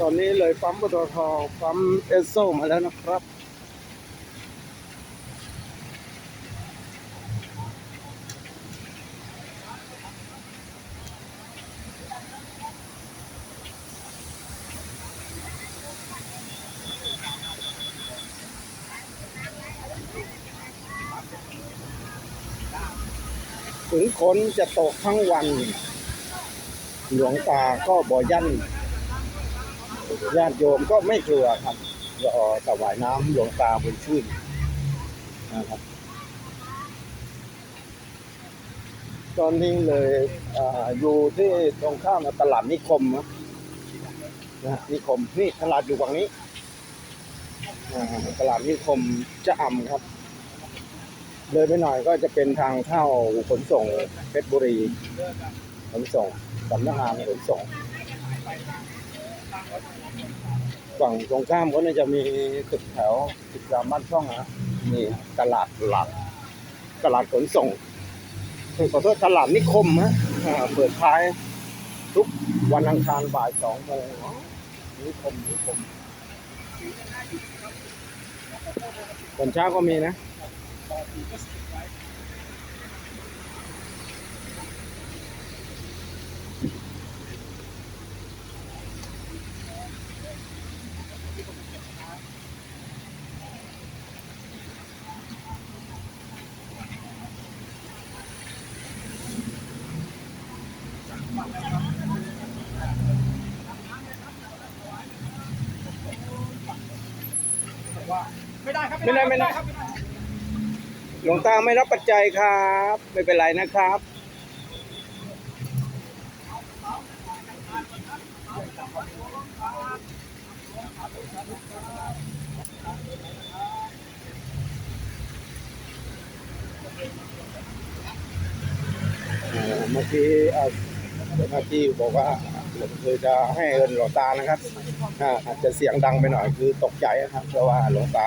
ตอนนี้เลยปั๊มปตทปั๊มเอสโซมาแล้วนะครับ ถึงฝนจะตกทั้งวัน หลวงตาก็บ่ยัน ญาติโยมก็ไม่กลัวครับรอถวายน้ำหลวงตาบุญชื่นนะครับ ตอนนี้เลยอาอยู่ที่ตรงข้ามตลาดนิคมนะนิคมนี่ตลาดอยู่ฝั่งนี้ตลาดนิคมจะอ่ำครับ เลยไปหน่อยก็จะเป็นทางเข้าขนส่งเพชรบุรีขนส่งสำนักงานขนส่ง ฝั่งตรงข้ามก็น่าจะมีตึกแถวตึกรามบ้านช่องนะมีตลาดหลัก ตลาดขนส่งขอโทษตลาดนิคมฮะเปิดขายทุกวันอังคารบ่ายสองโมงนิคมนิคมตอนเช้าก็มีนะ ไม่ได้ครับ ไม่ได้ไม่ได้ครับหลวงตาไม่รับปัจจัยครับ ไม่เป็นไรนะครับเอ่อเมื่อกี้เอ่อเจ้า หน้าที่บอกว่าคือจะให้เอินหลวงตานะครับอาจจะเสียงดังไปหน่อยคือตกใจนะครับเพราะว่าหลวงตา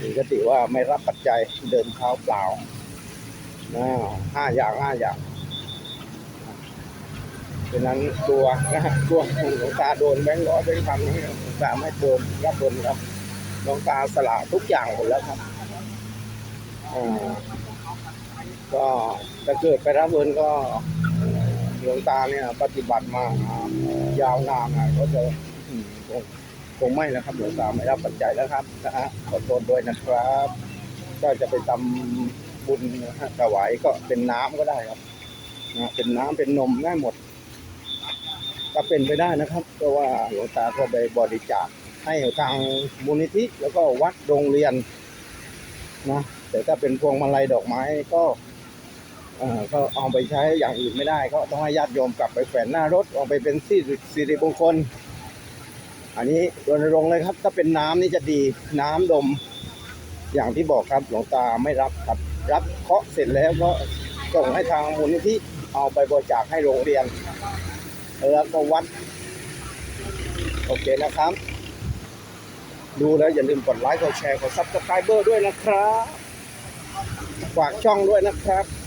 มีกติว่าไม่รับปัจจัยเดินเท้าเปล่าห้าอย่างห้าอย่างฉะนั้นกลัวนะฮะกลัวหลวงตาโดนแบงค์ร้อยแบงค์พันนี่หลวงตาไม่โดนรับโดนครับหลวงตาสละทุกอย่างหมดแล้วครับก็ถ้าเกิดไปรับเงินก็ หลวงตาเนี่ยปฏิบัติมายาวนานนะก็จะคงคงไม่นะครับหลวงตาไม่รับปัจจัยแล้วครับนะฮะขอโทษด้วยนะครับ ก็จะไปทำบุญนะฮะถวายก็เป็นน้ำก็ได้ครับนะเป็นน้ำเป็นนมได้หมดก็เป็นไปได้นะครับ เพราะว่าหลวงตาก็ไปบริจาคให้ทางมูลนิธิแล้วก็วัดโรงเรียนนะแต่ถ้าเป็นพวงมาลัยดอกไม้ก็ ก็เอาไปใช้อย่างอื่นไม่ได้ก็ต้องให้ญาติโยมกลับไปแขวนหน้ารถเอาไปเป็นสิริสิริมงคล อันนี้รณรงค์เลยครับ ถ้าเป็นน้ำนี่จะดีน้ำดม อย่างที่บอกครับหลวงตาไม่รับครับ รับเคาะเสร็จแล้วก็ส่งให้ทางมูลนิธิเอาไปบริจาคให้โรงเรียน แล้วก็วัด โอเคนะครับ ดูแล้วอย่าลืมกดไลค์กดแชร์กดซับสไครเบอร์ด้วยนะครับฝากช่องด้วยนะครับ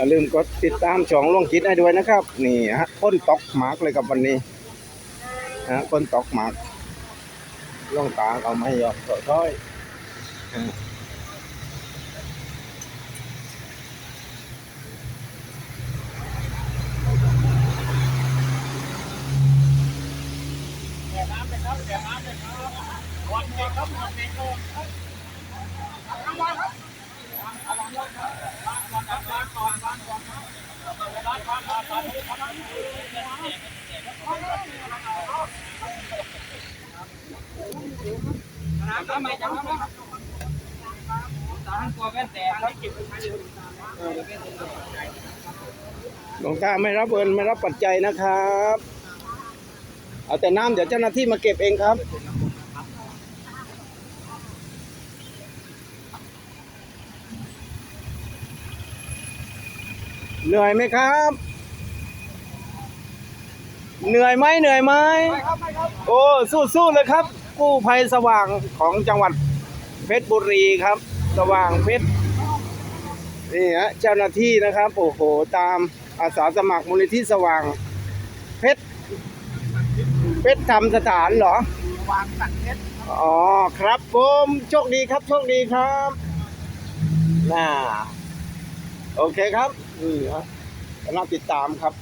อย่าลืมกดติดตามช่องล่วงจิตให้ด้วยนะครับนี่ฮะพ้นตอกหมากเลยกับวันนี้ฮะพ้นตอกหมากล่วงตาเขาไม่ยอมถอยถอยอ่าวันเด็กครับ ทำไมจะทำไมครับตาตัวแว่นแตกครับเก็บไปใช้เลยหลวงตาไม่รับเงินไม่รับปัจจัยนะครับ เอาแต่น้ำเดี๋ยวเจ้าหน้าที่มาเก็บเองครับเหนื่อยไหมครับ เหนื่อยไหมเหนื่อยไหมไม่ครับไม่ครับโอ้สู้เลยครับ กู้ภัยสว่างของจังหวัดเพชรบุรีครับ สว่างเพชรนี่ฮะเจ้าหน้าที่นะครับโอ้โหตามอาสาสมัครมูลนิธิสว่าง เพชรเพชรธรรมสถานเหรอวางสัตว์เพชรอ๋อครับผมโชคดีครับโชคดีครับน่าโอเคครับนี่ครับน่าติดตามครับ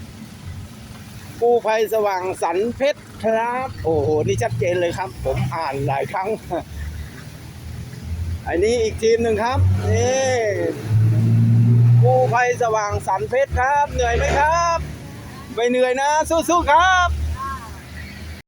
กู้ภัยสว่างสันเพชรครับ โอ้โห นี่ชัดเจนเลยครับ ผมอ่านหลายครั้ง อันนี้อีกทีมหนึ่งครับ นี่กู้ภัยสว่างสันเพชรครับ เหนื่อยไหมครับ ไม่เหนื่อยนะ สู้ๆครับ